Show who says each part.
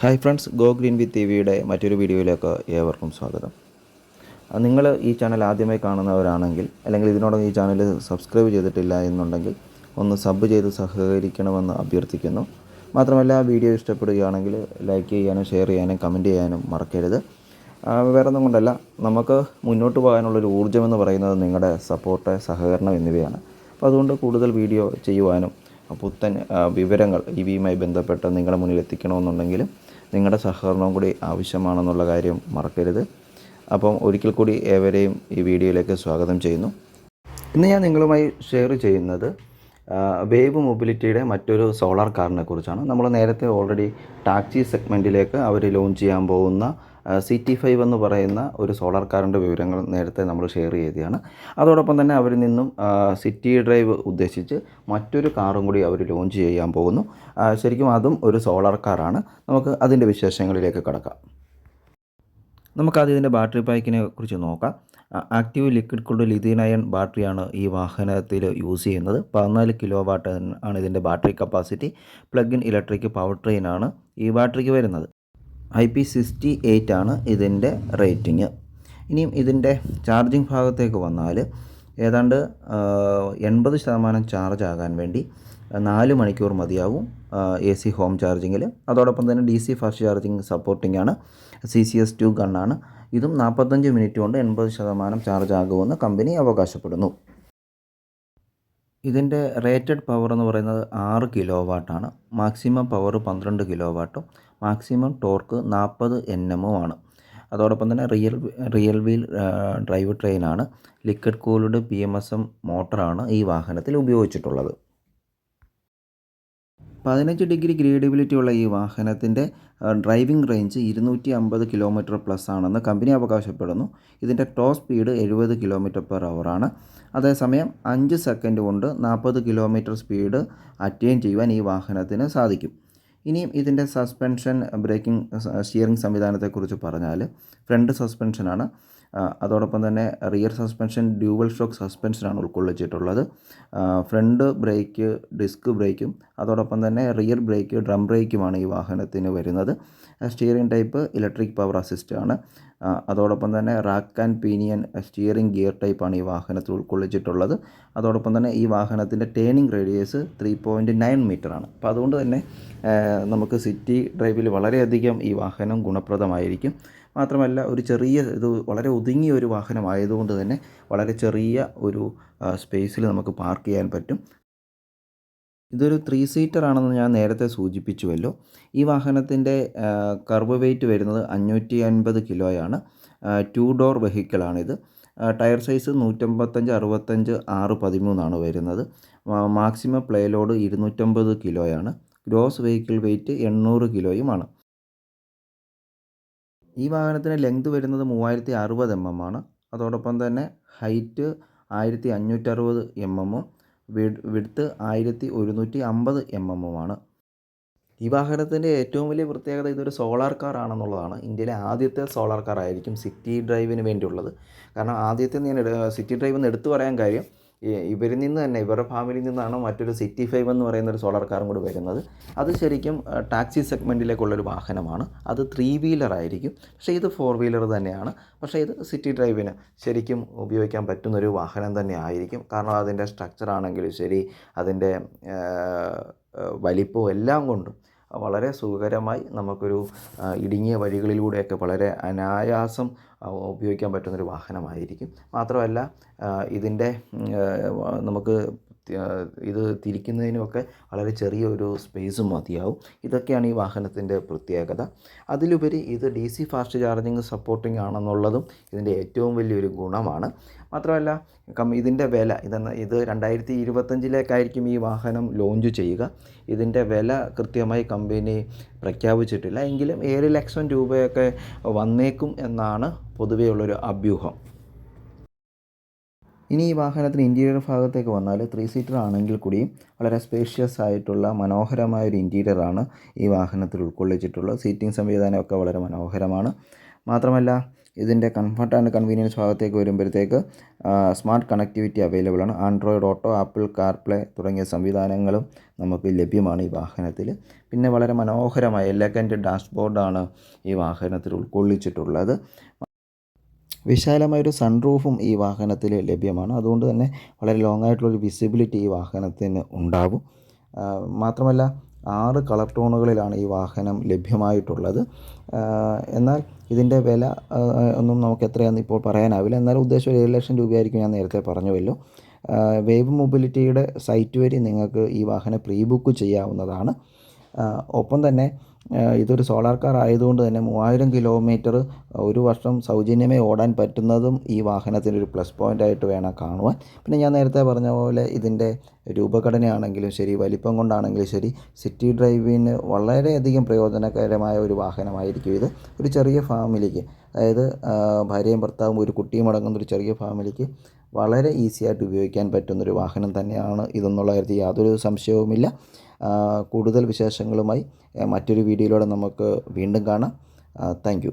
Speaker 1: Hi friends go green with T വിയുടെ മറ്റൊരു വീഡിയോയിലേക്ക് ഏവർക്കും സ്വാഗതം. നിങ്ങൾ ഈ ചാനൽ ആദ്യമായി കാണുന്നവരാണെങ്കിൽ അല്ലെങ്കിൽ ഇതിനോടൊപ്പം ഈ ചാനൽ സബ്സ്ക്രൈബ് ചെയ്തിട്ടില്ല എന്നുണ്ടെങ്കിൽ ഒന്ന് സബ് ചെയ്ത് സഹകരിക്കണമെന്ന് അഭ്യർത്ഥിക്കുന്നു. മാത്രമല്ല വീഡിയോ ഇഷ്ടപ്പെടുകയാണെങ്കിൽ ലൈക്ക് ചെയ്യാനും ഷെയർ ചെയ്യാനും കമന്റ് ചെയ്യാനും മറക്കരുത്. വേറെ ഒന്നും കൊണ്ടല്ല നമുക്ക് മുന്നോട്ട് പോകാനുള്ളൊരു ഊർജമെന്ന് പറയുന്നത് നിങ്ങളുടെ സപ്പോർട്ട് സഹകരണം എന്നിവയാണ്. അപ്പോൾ അതുകൊണ്ട് കൂടുതൽ വീഡിയോ ചെയ്യുവാനും പുത്തൻ വിവരങ്ങൾ ഇ വിയുമായി ബന്ധപ്പെട്ട് നിങ്ങളുടെ മുന്നിൽ എത്തിക്കണമെന്നുണ്ടെങ്കിൽ നിങ്ങളുടെ സഹകരണവും കൂടി ആവശ്യമാണെന്നുള്ള കാര്യം മറക്കരുത്. അപ്പം ഒരിക്കൽ കൂടി ഏവരെയും ഈ വീഡിയോയിലേക്ക് സ്വാഗതം ചെയ്യുന്നു. ഇന്ന് ഞാൻ നിങ്ങളുമായി ഷെയർ ചെയ്യുന്നത് വേവ് മൊബിലിറ്റിയുടെ മറ്റൊരു സോളാർ കാറിനെ കുറിച്ചാണ് നമ്മൾ നേരത്തെ ഓൾറെഡി ടാക്സി സെഗ്മെന്റിലേക്ക് അവർ ലോഞ്ച് ചെയ്യാൻ പോകുന്ന സി ടി ഫൈവ് എന്ന് പറയുന്ന ഒരു സോളാർ കാറിന്റെ വിവരങ്ങൾ നേരത്തെ നമ്മൾ ഷെയർ ചെയ്തതാണ്. അതോടൊപ്പം തന്നെ അവരിൽ നിന്നും സിറ്റി ഡ്രൈവ് ഉദ്ദേശിച്ച് മറ്റൊരു കാറും കൂടി അവർ ലോഞ്ച് ചെയ്യാൻ പോകുന്നു. ശരിക്കും അതും ഒരു സോളാർ കാറാണ് നമുക്ക് അതിന്റെ വിശേഷങ്ങളിലേക്ക് കടക്കാം. നമുക്കാദ്യം ഇതിന്റെ ബാറ്ററി പാക്കിനെ കുറിച്ച് നോക്കാം. Active liquid cooled lithium ion ബാറ്ററിയാണ് ഈ വാഹനത്തിൽ യൂസ് ചെയ്യുന്നത്. പതിനാല് കിലോ വാട്ട് ആണ് ഇതിന്റെ battery capacity plug in electric power ട്രെയിനാണ് ഈ ബാറ്ററിക്ക് വരുന്നത്. ഐ പി സിക്സ്റ്റി എയ്റ്റ് ആണ് ഇതിന്റെ റേറ്റിംഗ്. ഇനിയും ഇതിന്റെ ചാർജിങ് ഭാഗത്തേക്ക് വന്നാൽ ഏതാണ്ട് എൺപത് ശതമാനം ചാർജ് ആകാൻ വേണ്ടി നാല് മണിക്കൂർ മതിയാവും എ സി ഹോം ചാർജിങ്ങിൽ. അതോടൊപ്പം തന്നെ D C fast charging supporting ആണ് സി സി എസ് ടു ഗണ്ണാണ് ഇതും നാൽപ്പത്തഞ്ച് മിനിറ്റ് കൊണ്ട് എൺപത് ശതമാനം ചാർജ് ആകുമെന്ന് കമ്പനി അവകാശപ്പെടുന്നു. ഇതിന്റെ റേറ്റഡ് പവർ എന്ന് പറയുന്നത് ആറ് കിലോ വാട്ടാണ് മാക്സിമം പവർ പന്ത്രണ്ട് കിലോ വാട്ടും മാക്സിമം ടോർക്ക് നാൽപ്പത് എൻ ആണ്. അതോടൊപ്പം തന്നെ റിയൽ റിയൽ വീൽ ഡ്രൈവ് ട്രെയിനാണ് liquid cooled P M S M മോട്ടറാണ് ഈ വാഹനത്തിൽ ഉപയോഗിച്ചിട്ടുള്ളത്. പതിനഞ്ച് ഡിഗ്രി ഗ്രേഡബിലിറ്റി ഉള്ള ഈ വാഹനത്തിന്റെ ഡ്രൈവിംഗ് റേഞ്ച് ഇരുന്നൂറ്റി അമ്പത് കിലോമീറ്റർ പ്ലസ് ആണെന്ന് കമ്പനി അവകാശപ്പെടുന്നു. ഇതിന്റെ ടോ സ്പീഡ് എഴുപത് കിലോമീറ്റർ പെർ ആണ് അതേസമയം അഞ്ച് സെക്കൻഡ് കൊണ്ട് നാൽപ്പത് കിലോമീറ്റർ സ്പീഡ് അറ്റൈൻ ചെയ്യുവാൻ ഈ വാഹനത്തിന് സാധിക്കും. ഇനിയും ഇതിന്റെ സസ്പെൻഷൻ ബ്രേക്കിംഗ് സ്റ്റിയറിംഗ് സംവിധാനത്തെക്കുറിച്ച് പറഞ്ഞാൽ ഫ്രണ്ട് സസ്പെൻഷനാണ് അതോടൊപ്പം തന്നെ റിയർ സസ്പെൻഷൻ ഡ്യൂവൽ ഷോക്ക് സസ്പെൻഷനാണ് ഉൾക്കൊള്ളിച്ചിട്ടുള്ളത്. ഫ്രണ്ട് ബ്രേക്ക് ഡിസ്ക് ബ്രേക്കും അതോടൊപ്പം തന്നെ റിയർ ബ്രേക്ക് ഡ്രം ബ്രേക്കുമാണ് ഈ വാഹനത്തിന് വരുന്നത്. Steering type electric power assist ആണ്. അതോടൊപ്പം തന്നെ rack and pinion steering gear ടൈപ്പാണ് ഈ വാഹനത്തിൽ ഉൾക്കൊള്ളിച്ചിട്ടുള്ളത്. അതോടൊപ്പം തന്നെ ഈ വാഹനത്തിന്റെ turning radius three point nine മീറ്ററാണ് അപ്പോൾ അതുകൊണ്ട് തന്നെ നമുക്ക് സിറ്റി ഡ്രൈവിൽ വളരെയധികം ഈ വാഹനം ഗുണപ്രദമായിരിക്കും. മാത്രമല്ല ഒരു ചെറിയ ഇത് വളരെ ഒതുങ്ങിയ ഒരു വാഹനമായതുകൊണ്ട് തന്നെ വളരെ ചെറിയ ഒരു സ്പേസിൽ നമുക്ക് പാർക്ക് ചെയ്യാൻ പറ്റും. ഇതൊരു ത്രീ സീറ്റർ ആണെന്ന് ഞാൻ നേരത്തെ സൂചിപ്പിച്ചുവല്ലോ. ഈ വാഹനത്തിന്റെ കർവ് വെയിറ്റ് വരുന്നത് അഞ്ഞൂറ്റി അൻപത് കിലോയാണ് ടു ഡോർ വെഹിക്കിളാണിത്. ടയർ സൈസ് നൂറ്റമ്പത്തഞ്ച് അറുപത്തഞ്ച് ആറ് പതിമൂന്നാണ് വരുന്നത്. മാക്സിമം പ്ലേ ലോഡ് ഇരുന്നൂറ്റമ്പത് കിലോയാണ്. ഗ്രോസ് വെഹിക്കിൾ വെയ്റ്റ് എണ്ണൂറ് കിലോയുമാണ്. ഈ വാഹനത്തിന് ലെങ്ത് വരുന്നത് മൂവായിരത്തി അറുപത് എം എം ആണ്. അതോടൊപ്പം തന്നെ ഹൈറ്റ് ആയിരത്തി അഞ്ഞൂറ്ററുപത് എം എമ്മും വിഡ്ത്ത് ആയിരത്തി ഒരുന്നൂറ്റി അമ്പത് എം എമ്മുമാണ് ഈ വാഹനത്തിന്റെ ഏറ്റവും വലിയ പ്രത്യേകത ഇതൊരു സോളാർ കാർ ആണെന്നുള്ളതാണ് ഇന്ത്യയിലെ ആദ്യത്തെ സോളാർ കാർ ആയിരിക്കും സിറ്റി ഡ്രൈവിന് വേണ്ടിയുള്ളത്. കാരണം ആദ്യത്തെ ഞാൻ സിറ്റി ഡ്രൈവ് എന്ന് എടുത്തു പറയാൻ കാര്യം ഇവരിൽ നിന്ന് തന്നെ ഇവരുടെ ഫാമിലിയിൽ നിന്നാണ് മറ്റൊരു സിറ്റി ഫൈവ് എന്ന് പറയുന്ന ഒരു സോളാർ കാറും കൂടി വരുന്നത്. അത് ശരിക്കും ടാക്സി സെഗ്മെന്റിലേക്കുള്ളൊരു വാഹനമാണ്. അത് ത്രീ വീലർ ആയിരിക്കും. പക്ഷേ ഇത് ഫോർ വീലർ തന്നെയാണ്. പക്ഷേ ഇത് സിറ്റി ഡ്രൈവിന് ശരിക്കും ഉപയോഗിക്കാൻ പറ്റുന്നൊരു വാഹനം തന്നെ ആയിരിക്കും കാരണം അതിന്റെ സ്ട്രക്ചർ ആണെങ്കിലും ശരി അതിന്റെ വലിപ്പവും എല്ലാം കൊണ്ടും വളരെ സുഖകരമായി നമുക്കൊരു ഇടുങ്ങിയ വഴികളിലൂടെയൊക്കെ വളരെ അനായാസം ഉപയോഗിക്കാൻ പറ്റുന്നൊരു വാഹനമായിരിക്കും. മാത്രമല്ല ഇതിന്റെ നമുക്ക് ഇത് തിരിക്കുന്നതിനുമൊക്കെ വളരെ ചെറിയൊരു സ്പേസ് മതിയാവും. ഇതൊക്കെയാണ് ഈ വാഹനത്തിന്റെ പ്രത്യേകത. അതിലുപരി ഇത് D C fast charging supporting ആണെന്നുള്ളതും ഇതിന്റെ ഏറ്റവും വലിയൊരു ഗുണമാണ്. മാത്രമല്ല കം ഇതിന്റെ വില ഇതെന്ന് ഇത് രണ്ടായിരത്തി ഇരുപത്തഞ്ചിലേക്കായിരിക്കും ഈ വാഹനം ലോഞ്ച് ചെയ്യുക. ഇതിന്റെ വില കൃത്യമായി കമ്പനി പ്രഖ്യാപിച്ചിട്ടില്ല. എങ്കിലും ഏഴ് ലക്ഷം രൂപയൊക്കെ വന്നേക്കും എന്നാണ് പൊതുവെയുള്ളൊരു അഭ്യൂഹം. ഇനി ഈ വാഹനത്തിന് ഇന്റീരിയർ ഭാഗത്തേക്ക് വന്നാൽ ത്രീ സീറ്റർ ആണെങ്കിൽ കൂടി വളരെ സ്പേഷ്യസ് ആയിട്ടുള്ള മനോഹരമായ ഒരു ഇന്റീരിയറാണ് ഈ വാഹനത്തിൽ ഉൾക്കൊള്ളിച്ചിട്ടുള്ളത്. സീറ്റിംഗ് സംവിധാനമൊക്കെ വളരെ മനോഹരമാണ്. മാത്രമല്ല ഇതിന്റെ കംഫർട്ട് ആൻഡ് കൺവീനിയൻസ് ഭാഗത്തേക്ക് വരുമ്പോഴത്തേക്ക് സ്മാർട്ട് കണക്ടിവിറ്റി അവൈലബിൾ ആണ്. ആൻഡ്രോയിഡ് ഓട്ടോ ആപ്പിൾ കാർപ്ലേ തുടങ്ങിയ സംവിധാനങ്ങളും നമുക്ക് ലഭ്യമാണ് ഈ വാഹനത്തിൽ. പിന്നെ വളരെ മനോഹരമായ എലഗന്റ് ഡാഷ്ബോർഡാണ് ഈ വാഹനത്തിൽ ഉൾക്കൊള്ളിച്ചിട്ടുള്ളത്. വിശാലമായൊരു സൺറൂഫും ഈ വാഹനത്തിൽ ലഭ്യമാണ്. അതുകൊണ്ട് തന്നെ വളരെ ലോങ് ആയിട്ടുള്ളൊരു വിസിബിലിറ്റി ഈ വാഹനത്തിന് ഉണ്ടാകും മാത്രമല്ല ആറ് കളർ ടോണുകളിലാണ് ഈ വാഹനം ലഭ്യമായിട്ടുള്ളത്. എന്നാൽ ഇതിന്റെ വില ഒന്നും നമുക്ക് എത്രയാണെന്ന് ഇപ്പോൾ പറയാനാവില്ല. എന്നാലും ഉദ്ദേശം ഒരു ഏഴ് ലക്ഷം രൂപയായിരിക്കും ഞാൻ നേരത്തെ പറഞ്ഞുവല്ലോ. വേവ് മൊബിലിറ്റിയുടെ സൈറ്റ് വഴി നിങ്ങൾക്ക് ഈ വാഹനം പ്രീ ബുക്ക് ചെയ്യാവുന്നതാണ് ഒപ്പം തന്നെ ഇതൊരു സോളാർ കാർ ആയതുകൊണ്ട് തന്നെ മൂവായിരം കിലോമീറ്റർ ഒരു വർഷം സൗജന്യമായി ഓടാൻ പറ്റുന്നതും ഈ വാഹനത്തിന്റെ ഒരു പ്ലസ് പോയിന്റ് ആയിട്ട് വേണം കാണുവാൻ. പിന്നെ ഞാൻ നേരത്തെ പറഞ്ഞ പോലെ ഇതിന്റെ രൂപഘടനയാണെങ്കിലും ശരി വലിപ്പം കൊണ്ടാണെങ്കിലും ശരി സിറ്റി ഡ്രൈവിന് വളരെയധികം പ്രയോജനകരമായ ഒരു വാഹനമായിരിക്കും ഇത്. ഒരു ചെറിയ ഫാമിലിക്ക് അതായത് ഭാര്യയും ഭർത്താവും ഒരു കുട്ടിയും അടങ്ങുന്ന ഒരു ചെറിയ ഫാമിലിക്ക് വളരെ ഈസി ആയിട്ട് ഉപയോഗിക്കാൻ പറ്റുന്നൊരു വാഹനം തന്നെയാണ് ഇതെന്നുള്ള കാര്യത്തിൽ യാതൊരു സംശയവുമില്ല. കൂടുതൽ വിശേഷങ്ങളുമായി മറ്റൊരു വീഡിയോയിലൂടെ നമുക്ക് വീണ്ടും കാണാം. താങ്ക്